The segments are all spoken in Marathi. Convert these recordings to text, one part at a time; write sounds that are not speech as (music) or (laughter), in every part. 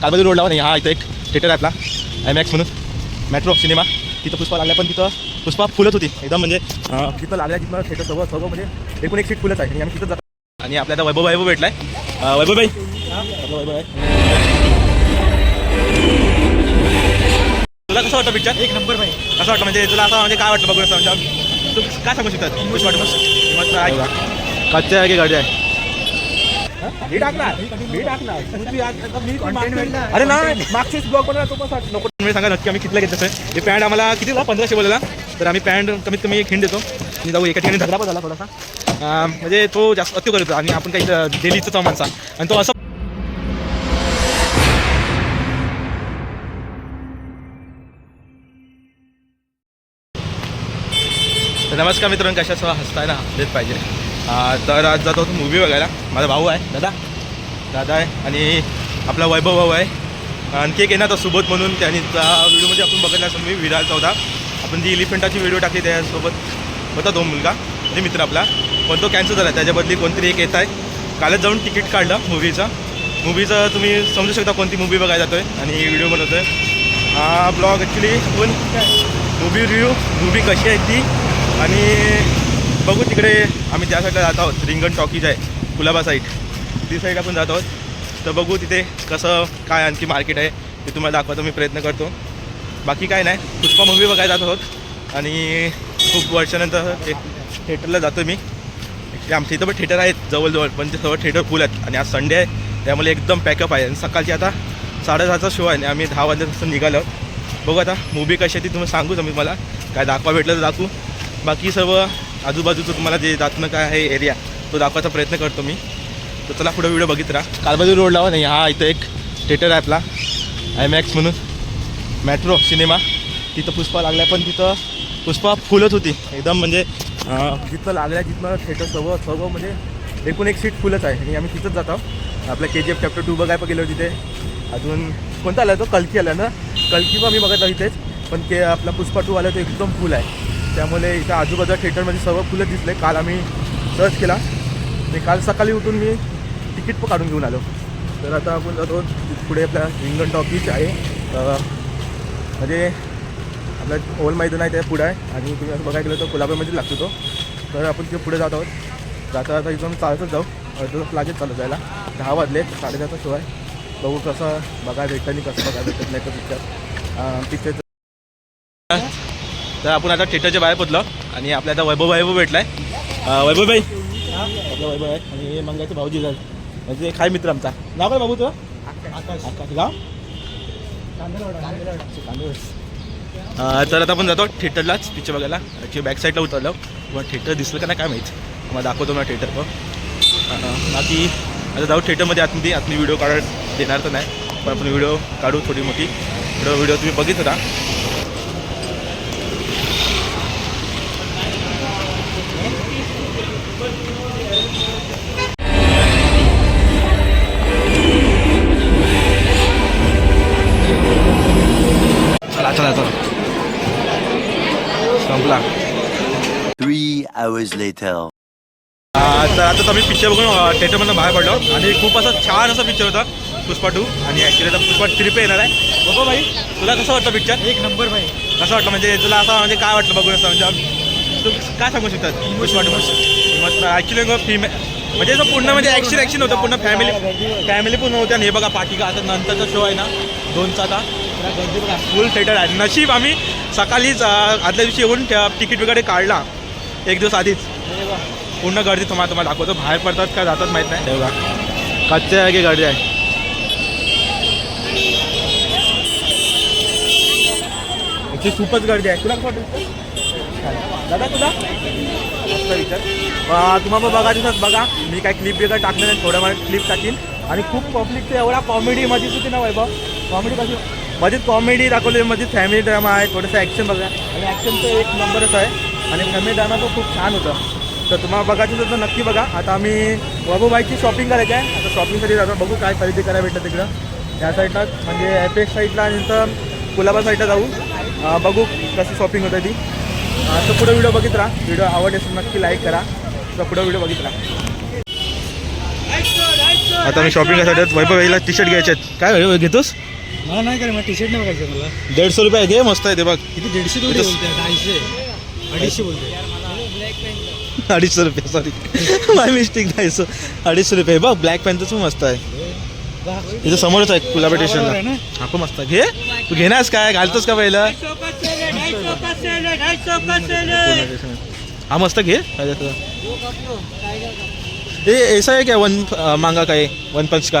कालबाजू रोडला नाही हा इथं एक थिएटर आहे आपला आय मॅक्स म्हणून. मेट्रो सिनेमा तिथं पुष्पा लागल्या पण तिथं पुष्पा फुलत होती. एकदम म्हणजे तिथं लागल्या तिथं थिएटर सगळं सगळं म्हणजे एकूण एक सीट फुलत आहे. आणि आम्ही तिथं जातो. आणि आपल्या आता वैभव वैभव भेटलाय. वैभव भाई. आपलं वैभव आहे तुला कसं वाटतं पिक्चर एक नंबर भाई. कसं वाटतं? म्हणजे तुला असं म्हणजे काय वाटतं बघून असं? म्हणजे तू काय सांगू शकतात? पुष्पा मस्त आहे की गाडी आहे? मी टाकणार मी टाकणार. आज- आता मी अरे नाही मागचीच ब्लॉग बनवला तो पण सांग- नको तुम्ही सांगा नक्की आम्ही कितीला घेतलं आहे हे पॅन्ट आम्हाला कितीला पंधराशे बोलला. तर आम्ही पॅन्ट कमीत कमी एक हिंड देतो. मी जाऊ एका ठिकाणी झगडा पण झाला थोडासा. अं, म्हणजे तो जास्त अति करतो आणि आपण काही डेलीचं तो माणसा. आणि तो असं तर नमस्कार मित्रांनो कशा सह हसताय ना? हसलेच पाहिजे. अं, तर आज जातो मूवी बघायला. माझा भाऊ आहे दादा. दादा आहे आणि आपला वैभव भाऊ आहे. आणखी एक येणार सुबोध म्हणून. त्यांनी त्या व्हिडिओमध्ये आपण बघितला असं मी विराजचा होता आपण जी इलिफंटाची व्हिडिओ टाकली त्यासोबत होता तो मुलगा म्हणजे मित्र आपला. पण तो कॅन्सल झाला. त्याच्या कोणतरी एक येत आहे. कालच जाऊन तिकीट काढलं मूवीचं मूवीचं तुम्ही समजू शकता कोणती मूवी बघायला जातो आहे आणि व्हिडिओ बनवतो आहे हा ब्लॉग ॲक्च्युली पण मूवी रिव्ह्यू मूवी कशी आहे ती आणि बघू तिकडे आम्ही त्या साईडला जात आहोत. रिंगण टॉकीज आहे. कुलाबा साईड ती साईड आपण जात आहोत. तर बघू तिथे कसं काय आणखी मार्केट आहे ते तुम्हाला दाखवायचा मी प्रयत्न करतो. बाकी काय नाही. पुष्पा मूवी बघायला जात आहोत. आणि खूप वर्षानंतर थे थिएटरला जातो मी. आमच्या इथं पण थिएटर आहेत जवळजवळ. पण ते सर्व थिएटर फुल आहेत. आणि आज संडे आहे. त्यामुळे एकदम पॅकअप आहे. आणि सकाळची आता साडेदहाचा शो आहे. आणि आम्ही दहा वाजल्यापासून निघालो. बघू आता मूवी कशी आहे ती तुम्ही सांगूच आम्ही मला. काय दाखवा भेटलं तर दाखवू. बाकी सर्व आजूबाजूचं तुम्हाला जे दाखवणं काय आहे एरिया तो दाखवायचा प्रयत्न करतो मी. तर चला पुढे व्हिडिओ बघित राहा कालबाजू रोडला नाही हा इथं एक थिएटर आहे आपला आय मॅक्स म्हणून. मॅट्रो सिनेमा तिथं पुष्पा लागल्या पण तिथं पुष्पा फुलत होती. एकदम म्हणजे जिथं लागल्या जिथनं थिएटर सर्व सर्व म्हणजे एकूण एक सीट फुलच आहे. आणि आम्ही तिथंच जातो आपल्या K G F chapter two बघायला गेलो तिथे. अजून कोणता आला तो? कलकी आला ना? कलकी पण आम्ही बघत आहोत इथेच. पण के आपला पुष्पा टू आला तो एकदम फुल आहे. त्यामुळे इथं आजूबाजूला थिएटरमध्ये सर्व फुलं दिसले. काल आम्ही सर्च केला. आणि काल सकाळी उठून मी तिकीट पण काढून घेऊन आलो. तर आता आपण जातो पुढे आपल्या रिंगण टॉकीज आहे. म्हणजे आपलं ओल मैदान आहे त्या पुढे आहे. आणि तुम्ही असं बघायला गेलं तर कोल्हापूरमध्ये लागतो तो. तर आपण तिथे पुढे जात आहोत. जाता जाता इथून चालतच जाऊ. अर्धा तास लागेल चालत जायला. दहा वाजले. साडेदहाचा शो आहे. बघू कसं बघायला भेटतं आणि कसं बघायला भेटत नाही तर पिक्चर पिक्चर तर आपण आता थिएटरच्या बाहेर पोचलो आणि आपल्या आता वैभव वैभव भेटलाय. अं, वैभव भाई. आपला वैभव आहे आणि हे मंगाचे भाऊजी झाले. म्हणजे एक हाय मित्र आमचा. नाव काय बाबू तुला आकाश. गाव? तर आता आपण जातो थिएटरलाच. पिक्चर बघायला. ॲक्च्युली बॅक साईडला उतरलो. पण थिएटर दिसलं का नाही काय माहीत. मला दाखवतो मला थिएटर पण. बाकी आता जाऊ थिएटरमध्ये आतमध्ये. आतमध्ये व्हिडिओ काढत देणार तर नाही. पण आपण व्हिडिओ काढू थोडी मोठी. थोडं व्हिडिओ तुम्ही बघित होता चला चला. संपला. Hours later. अं, तर आता आम्ही पिक्चर बघून थिएटरमधून बाहेर पडलो आणि खूप असा छान असा पिक्चर होता पुष्पा टू आणि ॲक्च्युली आता पुष्पा थ्री पे येणार आहे. बाबा भाई तुला कसं वाटतं पिक्चर एक नंबर भाई. कसं वाटलं? म्हणजे तुला असं म्हणजे काय वाटलं बघून असं? म्हणजे तू काय सांगू शकतात पुष्पा टू मस्त. ॲक्च्युली फिमे म्हणजे असं पूर्ण म्हणजे ॲक्शन ॲक्शन होतं पूर्ण फॅमिली फॅमिली पूर्ण होती आणि हे बघा पाठी का आता नंतरचा शो आहे ना दोनचा आता. बघा फुल थिएटर आहे. नशीब आम्ही सकाळीच आदल्या दिवशी येऊन तिकीट वगैरे काढला. एक दिवस आधीच. पूर्ण गर्दी तुम्हाला तुम्हाला दाखवतो. बाहेर पडतात का जातात माहीत नाही. तेव्हा कच्चे आहे की गर्दी आहे. याची खूपच गर्दी आहे. तुला दादा तुला? तुम्हाला बघा तिथंच बघा. मी काय क्लिप वगैरे टाकलं नाही थोड्या वेळात क्लिप टाकीन. आणि खूप पब्लिक ते एवढा कॉमेडी मध्येच होती ना वैभव कॉमेडी कशी मध्येच कॉमेडी दाखवली मध्ये फॅमिली ड्रामा आहे थोडंसं ॲक्शन बघा. आणि ॲक्शन तर एक नंबरच आहे. आणि फॅमिली ड्रामा तो खूप छान होतं. तर तुम्हाला बघायचं असेल तर नक्की बघा. आता आम्ही वैभवबाईची शॉपिंग करायची आहे. आता शॉपिंगसाठी जातो. बघू काय खरेदी करायला भेटतं तिकडं. या साईडला म्हणजे एपेक्स साईडला आणि नंतर कुलाबा साईडला जाऊ. बघू कशी शॉपिंग होते ती. तर पुढे व्हिडिओ बघित राहा व्हिडिओ आवडले असेल नक्की लाईक करा. तर पुढे व्हिडिओ बघित राहा आता मी शॉपिंग करायसाठी वैभव टी शर्ट घ्यायचे आहेत. काय घेतोस? मला नाही मला टी शर्ट नाही बघायचं मला. दीडशे रुपये घे मस्त आहे ते बघ. किती दीडशे इथं- बोलते अडीचशे अडीचशे बोलते अडीचशे रुपये सॉरी माय मिस्टेक द्यायचं अडीचशे रुपये बघ ब्लॅक पॅन्थच पण मस्त आहे. इथं समोरच आहे कुलाबा आहे स्टेशनला? हा पण मस्त आहे. घे. तू घेणारस काय? घालतोस का पहिलं? हा मस्त घे. ए ऐसा है क्या? वन मांगा का है वन पंच का?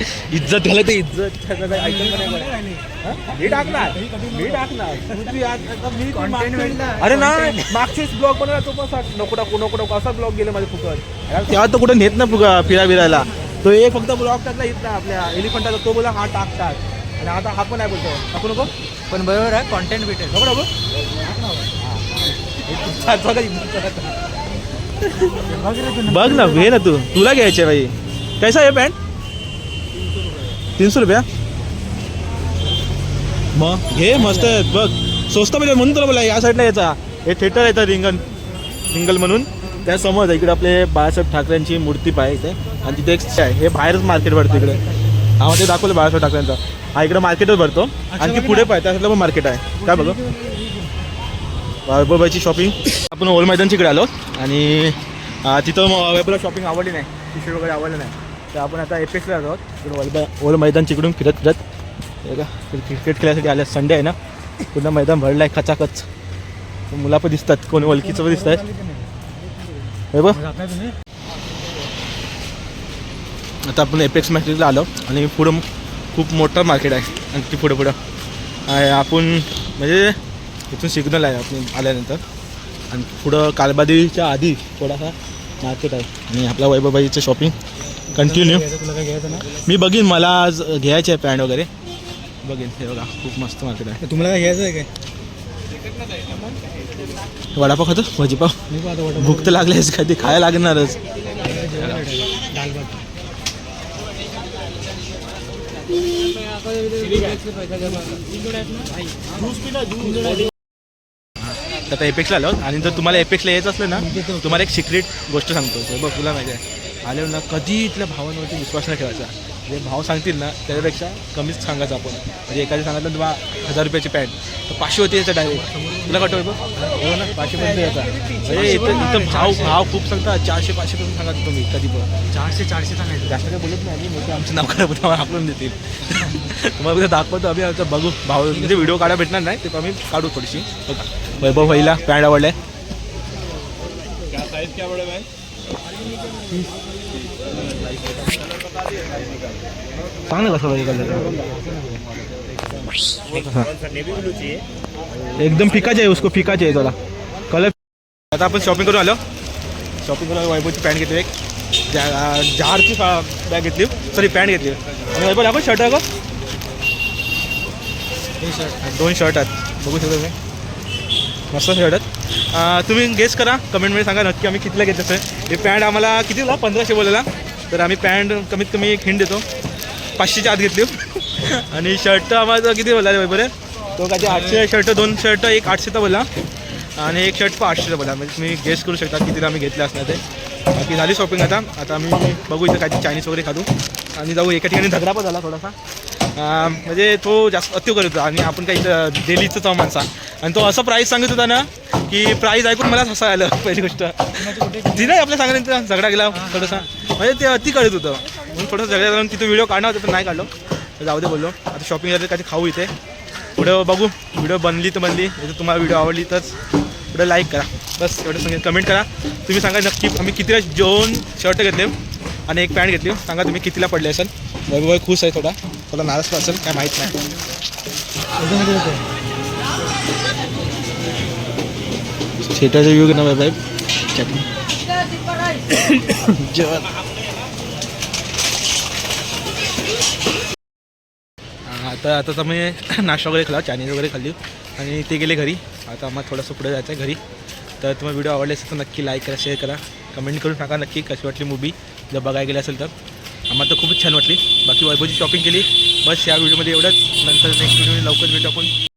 इज्जत घाला ते इज्जत. मी टाकणार मी टाकणार. ती अरे नाही मागचीच ब्लॉग बनवला तो पण सा- नको टाकू नको टाकू असा ब्लॉग गेला माझे फुकट. तेव्हा तर कुठे नेत ना फुगा फिरा बिरायला तो एक फक्त ब्लॉग टाकला इथला आपल्या एलिफंटाचा तो बोला हा टाकतात. आणि आता हा पण आहे बोलतो. टाकू नको? पण बरोबर आहे कॉन्टेंट भेटेल. नको बघ ना घे ना तू. तुला घ्यायचे भाई कैसा आहे पॅन्ट तीनशे रुपया? मग घे मस्त आहेत बघ स्वस्त म्हणजे म्हणून तुला बोला या साईडला यायचा. हे थिएटर येतं रिंगण. रिंगल म्हणून. त्या समोर इकडे आपले बाळासाहेब ठाकरेंची मूर्ती पाहिजे आणि तिथे एक आहे हे बाहेरच मार्केट भरतं इकडे. हा ते दाखवलं बाळासाहेब ठाकरेंचा. हा इकडे मार्केटच भरतो. आणखी पुढे पाहिजे त्या साईडला पण मार्केट आहे. काय बघ? वैभवबाईची शॉपिंग आपण ओल मैदानच्या इकडे आलो. आणि तिथं वैभवला शॉपिंग आवडली नाही. टी शर्ट वगैरे आवडलं नाही. तर आपण आता एपेक्सला आलो आहोत इकडे ओल मैदान तिकडून फिरत फिरत हे का क्रिकेट खेळायसाठी आल्या संडे आहे ना? पूर्ण मैदान भरलं आहे खचाखच. मुला पण दिसतात. कोणी ओळखीचं पण दिसत आहेत वैभव आता आपण एपेक्स मार्केटला आलो आणि पुढं खूप मोठं मार्केट आहे. आणखी पुढं पुढं. आपण म्हणजे इथून सिग्नल आहे आपण आल्यानंतर. आणि पुढं कालबादीच्या आधी थोडासा मार्केट आहे. आणि आपला वैभवबाईचं शॉपिंग कंटिन्यू मी बघीन मला आज घ्यायचे आहे पॅन्ट वगैरे. बघीन हे बघा खूप मस्त मार्केट आहे. तुम्हाला काय घ्यायचं आहे काय? वडापाव खातो? भाजीपाव भूक तर लागलीच कधी खायला लागणारच. आता एपेक्सला आलो आणि जर तुम्हाला एपेक्सला यायचं असलं ना तुम्हाला एक सिक्रेट गोष्ट सांगतो. बघ तुला माहिती आहे. आल्यावर ना कधी इथल्या भावांवरती विश्वास नाही ठेवायचा. जे भाव सांगतील ना त्याच्यापेक्षा कमीच सांगायचं आपण. म्हणजे एखादी सांगितलं तुला हजार रुपयाची पॅन्ट. तर पाचशे होती याचा डायरेक्ट तुला कटव बघ. हो ना पाचशे पर्यंत याचा म्हणजे इथं इथं भाव भाव खूप सांगतात. चारशे पाचशे पर्यंत सांगा तुम्ही कधी पण. चारशे चारशे सांगायचं. जास्त काय बोलत नाही मोठे आमचं नाव पण आम्हाला हाकलून देतील. तुम्हाला दाखवतो आम्ही आता बघू. भाव म्हणजे व्हिडिओ काढा भेटणार नाही ते पण आम्ही काढू थोडीशी. बघा. वैभव भाईला पॅन्ट आवडलाय? सांग ना कसं पाहिजे कलर एकदम फिका आहे उसको फिका आहे थोडा कलर आता आपण शॉपिंग करून आलो. शॉपिंग करून वैभवची पॅन्ट घेतली एक. जारची बॅग घेतली? सॉरी पॅन्ट घेतली. आणि वैभव दाखव शर्ट दाखव दोन शर्ट आहेत. बघू शकतो तुम्ही. मस्त शर्ट तुम्ही गेस करा. कमेंटमध्ये सांगा नक्की आम्ही कितीला घेत असेल हे पॅन्ट आम्हाला कितीला पंधराशे बोलायला तर आम्ही पॅन्ट कमीत कमी एक हिंड देतो. पाचशेच्या आत घेतली. (laughs) आणि शर्ट आम्हाला किती बोलला रे बरे तो काय आठशे शर्ट दोन शर्ट एक आठशेचा बोला आणि एक शर्ट पण आठशेचा बोला म्हणजे तुम्ही गेस करू शकता कितीला आम्ही घेतले असणार ते. बाकी झाली शॉपिंग आता. आता आम्ही बघू इथं काहीतरी चायनीज वगैरे खातो. आणि जाऊ एका ठिकाणी झगडा पण झाला थोडासा. म्हणजे तो जास्त अति करत होता आणि आपण काही डेलीचं तो माणसा. आणि तो असं प्राईस सांगत होता ना की प्राईस ऐकून मला हसा आलं पहिली गोष्ट. ती नाही आपल्या सांगण्याचा झगडा गेला थोडासा. म्हणजे ते अति कळत होतं. म्हणून थोडंसं झगडा झाला तिथं व्हिडिओ काढणार होता पण नाही काढलो. जाऊ दे बोललो. आता शॉपिंग झाली काही खाऊ इथे. पुढं बघू. व्हिडिओ बनली तर बनली. जर तुम्हाला व्हिडिओ आवडली तर पुढं लाईक करा. बस एवढं सांगेल कमेंट करा. तुम्ही सांगा नक्की आम्ही किती जेवण शर्ट घेतले. आणि एक पॅन्ट घेतली. सांगा तुम्ही कितीला पडले असेल? वैभव खुश आहे थोडा. थोडा नाराज असेल काय माहीत नाही. थिएटरचा व्ह्यू घेणार वैभव जेवण. आता आता तर मी नाश्ता वगैरे खाल्ला चायनीज वगैरे खाल्ली. आणि ते गेले घरी. आता आम्हाला थोडंसं पुढे जायचं आहे घरी. तर तुम्हाला व्हिडिओ आवडले असेल तर नक्की लाईक करा शेअर करा. कमेंट करून सांगा नक्की कशी वाटली मूवी जर बघायला गेली असेल तर. आम्हाला तर खूपच छान वाटली. बाकी वैभवची शॉपिंग केली. बस या व्हिडिओमध्ये एवढंच. नंतर नेक्स्ट व्हिडिओ लवकर भेटू आपण.